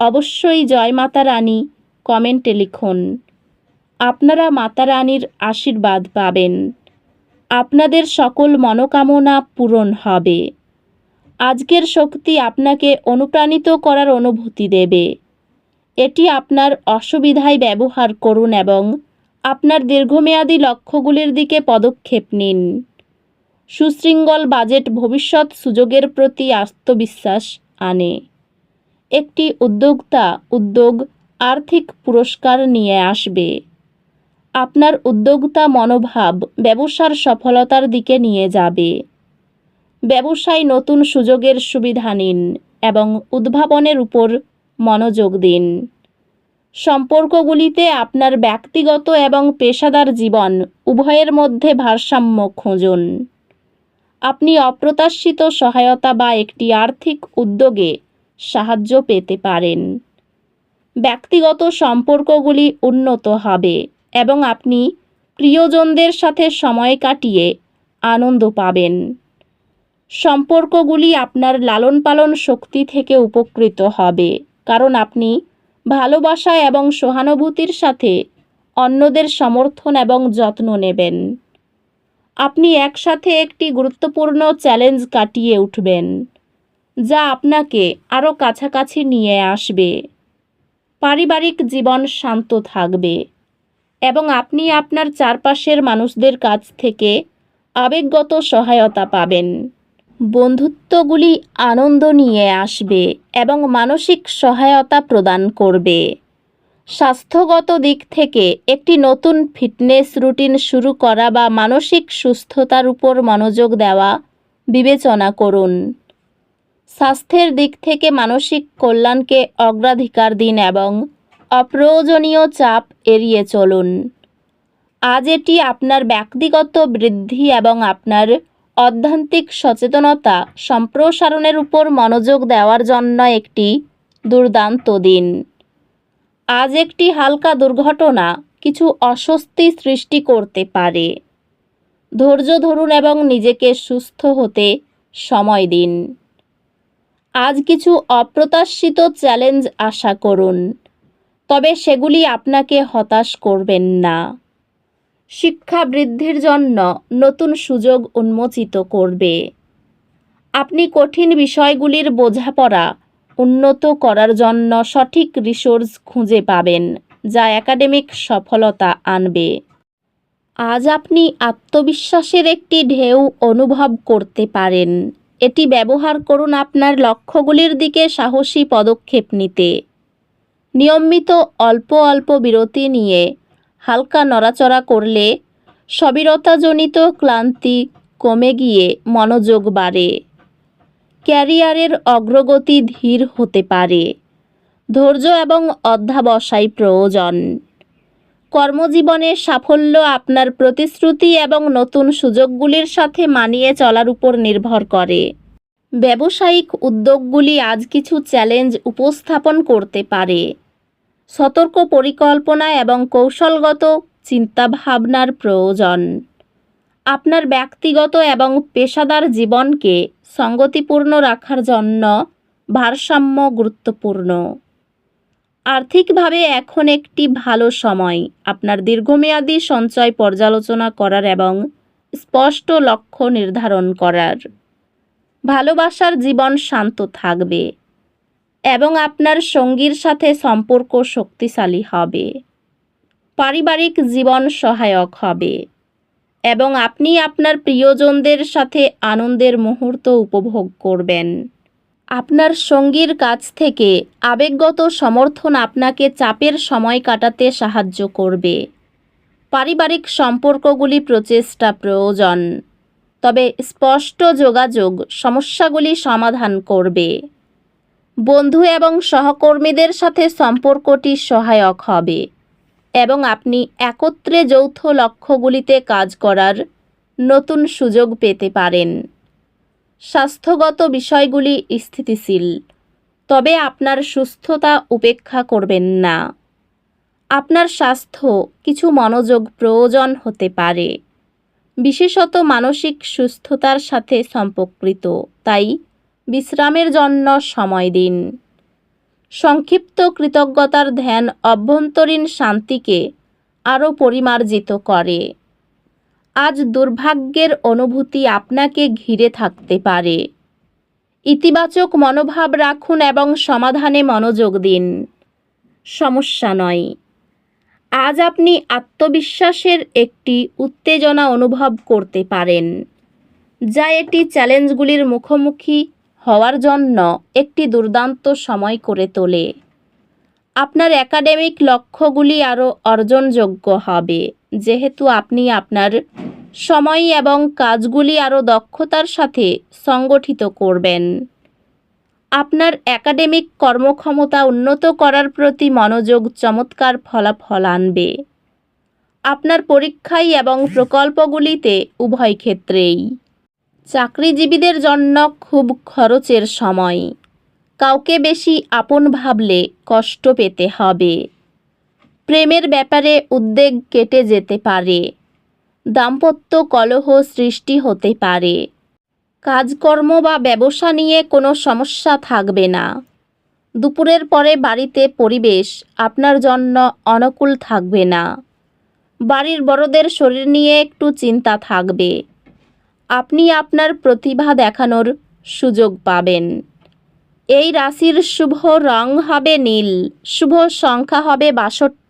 অবশ্যই জয় মাতা রানী কমেন্টে লিখুন। আপনারা মাতা রানীর আশীর্বাদ পাবেন। আপনাদের সকল মনোকামনা পূরণ হবে। আজকের শক্তি আপনাকে অনুপ্রাণিত করার অনুভূতি দেবে। এটি আপনার অসুবিধায় ব্যবহার করুন এবং আপনার দীর্ঘমেয়াদী লক্ষ্যগুলির দিকে পদক্ষেপ নিন। সুশৃঙ্গল বাজেট ভবিষ্যৎ সুযোগের প্রতি আত্মবিশ্বাস আনে। একটি উদ্যোক্তা উদ্যোগ আর্থিক পুরস্কার নিয়ে আসবে। আপনার উদ্যোক্তা মনোভাব ব্যবসার সফলতার দিকে নিয়ে যাবে। ব্যবসায় নতুন সুযোগের সুবিধা নিন এবং উদ্ভাবনের উপর মনোযোগ দিন। সম্পর্কগুলিতে আপনার ব্যক্তিগত এবং পেশাদার জীবন উভয়ের মধ্যে ভারসাম্য খুঁজুন। আপনি অপ্রত্যাশিত সহায়তা বা একটি আর্থিক উদ্যোগে সাহায্য পেতে পারেন। ব্যক্তিগত সম্পর্কগুলি উন্নত হবে এবং আপনি প্রিয়জনদের সাথে সময় কাটিয়ে আনন্দ পাবেন। সম্পর্কগুলি আপনার লালন পালন শক্তি থেকে উপকৃত হবে, কারণ আপনি ভালোবাসা এবং সহানুভূতির সাথে অন্যদের সমর্থন এবং যত্ন নেবেন। আপনি একসাথে একটি গুরুত্বপূর্ণ চ্যালেঞ্জ কাটিয়ে উঠবেন। যা আপনাকে আরও কাছাকাছি নিয়ে আসবে। পারিবারিক জীবন শান্ত থাকবে এবং আপনি আপনার চারপাশের মানুষদের কাছ থেকে আবেগগত সহায়তা পাবেন। বন্ধুত্বগুলি আনন্দ নিয়ে আসবে এবং মানসিক সহায়তা প্রদান করবে। স্বাস্থ্যগত দিক থেকে একটি নতুন ফিটনেস রুটিন শুরু করা বা মানসিক সুস্থতার উপর মনোযোগ দেওয়া বিবেচনা করুন। স্বাস্থ্যের দিক থেকে মানসিক কল্যাণকে অগ্রাধিকার দিন এবং অপ্রয়োজনীয় চাপ এড়িয়ে চলুন। আজ এটি আপনার ব্যক্তিগত বৃদ্ধি এবং আপনার অধ্যান্তিক সচেতনতা সম্প্রসারণের উপর মনোযোগ দেওয়ার জন্য একটি দুর্দান্ত দিন। আজ একটি হালকা দুর্ঘটনা কিছু অস্বস্তি সৃষ্টি করতে পারে। ধৈর্য ধরুন এবং নিজেকে সুস্থ হতে সময় দিন। আজ কিছু অপ্রত্যাশিত চ্যালেঞ্জ আশা করুন, তবে সেগুলি আপনাকে হতাশ করবেন না। শিক্ষা বৃদ্ধির জন্য নতুন সুযোগ উন্মোচিত করবে। আপনি কঠিন বিষয়গুলির বোঝাপড়া উন্নত করার জন্য সঠিক রিসোর্স খুঁজে পাবেন, যা একাডেমিক সফলতা আনবে। আজ আপনি আত্মবিশ্বাসের একটি ঢেউ অনুভব করতে পারেন। এটি ব্যবহার করুন আপনার লক্ষ্যগুলির দিকে সাহসী পদক্ষেপ নিতে। নিয়মিত অল্প অল্প বিরতি নিয়ে হালকা নড়াচড়া করলে সবিরতাজনিত ক্লান্তি কমে গিয়ে মনোযোগ বাড়ে। ক্যারিয়ারের অগ্রগতি ধীর হতে পারে। ধৈর্য এবং অধ্যাবসায় প্রয়োজন। কর্মজীবনে সাফল্য আপনার প্রতিশ্রুতি এবং নতুন সুযোগগুলির সাথে মানিয়ে চলার উপর নির্ভর করে। ব্যবসায়িক উদ্যোগগুলি আজ কিছু চ্যালেঞ্জ উপস্থাপন করতে পারে। সতর্ক পরিকল্পনা এবং কৌশলগত চিন্তাভাবনার প্রয়োজন। আপনার ব্যক্তিগত এবং পেশাদার জীবনকে সঙ্গতিপূর্ণ রাখার জন্য ভারসাম্য গুরুত্বপূর্ণ। আর্থিকভাবে এখন একটি ভালো সময়। আপনার দীর্ঘমেয়াদী সঞ্চয় পর্যালোচনা করার এবং স্পষ্ট লক্ষ্য নির্ধারণ করার। ভালোবাসার জীবন শান্ত থাকবে এবং আপনার সঙ্গীর সাথে সম্পর্ক শক্তিশালী হবে। পারিবারিক জীবন সহায়ক হবে এবং আপনি আপনার প্রিয়জনদের সাথে আনন্দের মুহূর্ত উপভোগ করবেন। আপনার সঙ্গীর কাছ থেকে আবেগগত সমর্থন আপনাকে চাপের সময় কাটাতে সাহায্য করবে। পারিবারিক সম্পর্কগুলি প্রচেষ্টা প্রয়োজন, তবে স্পষ্ট যোগাযোগ সমস্যাগুলি সমাধান করবে। বন্ধু এবং সহকর্মীদের সাথে সম্পর্কটি সহায়ক হবে এবং আপনি একত্রে যৌথ লক্ষ্যগুলিতে কাজ করার নতুন সুযোগ পেতে পারেন। স্বাস্থ্যগত বিষয়গুলি স্থিতিশীল, তবে আপনার সুস্থতা উপেক্ষা করবেন না। আপনার স্বাস্থ্য কিছু মনোযোগ প্রয়োজন হতে পারে। বিশেষত মানসিক সুস্থতার সাথে সম্পর্কিত, তাই বিশ্রামের জন্য সময় দিন। সংক্ষিপ্ত কৃতজ্ঞতার ধ্যান অভ্যন্তরীণ শান্তিকে আরও পরিমার্জিত করে। আজ দুর্ভাগ্যের অনুভূতি আপনাকে ঘিরে থাকতে পারে। ইতিবাচক মনোভাব রাখুন এবং সমাধানে মনোযোগ দিন। সমস্যা নয়। আজ আপনি আত্মবিশ্বাসের একটি উত্তেজনা অনুভব করতে পারেন, যা এটি চ্যালেঞ্জগুলির মুখোমুখি হওয়ার জন্য একটি দুর্দান্ত সময় করে তোলে। আপনার একাডেমিক লক্ষ্যগুলি আরও অর্জনযোগ্য হবে। যেহেতু আপনি আপনার সময় এবং কাজগুলি আরও দক্ষতার সাথে সংগঠিত করবেন। আপনার একাডেমিক কর্মক্ষমতা উন্নত করার প্রতি মনোযোগ চমৎকার ফলাফল আনবে। আপনার পরীক্ষায় এবং প্রকল্পগুলিতে উভয় ক্ষেত্রেই। চাকরিজীবীদের জন্য খুব খরচের সময়। কাউকে বেশি আপন ভাবলে কষ্ট পেতে হবে। প্রেমের ব্যাপারে উদ্বেগ কেটে যেতে পারে। দাম্পত্য কলহ সৃষ্টি হতে পারে। কাজকর্ম বা ব্যবসা নিয়ে কোনো সমস্যা থাকবে না। দুপুরের পরে বাড়িতে পরিবেশ আপনার জন্য অনুকূল থাকবে না। বাড়ির বড়দের শরীর নিয়ে একটু চিন্তা থাকবে। আপনি আপনার প্রতিভা দেখানোর সুযোগ পাবেন। এই রাশির শুভ রং হবে নীল, শুভ সংখ্যা হবে বাষট্টি।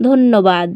ধন্যবাদ।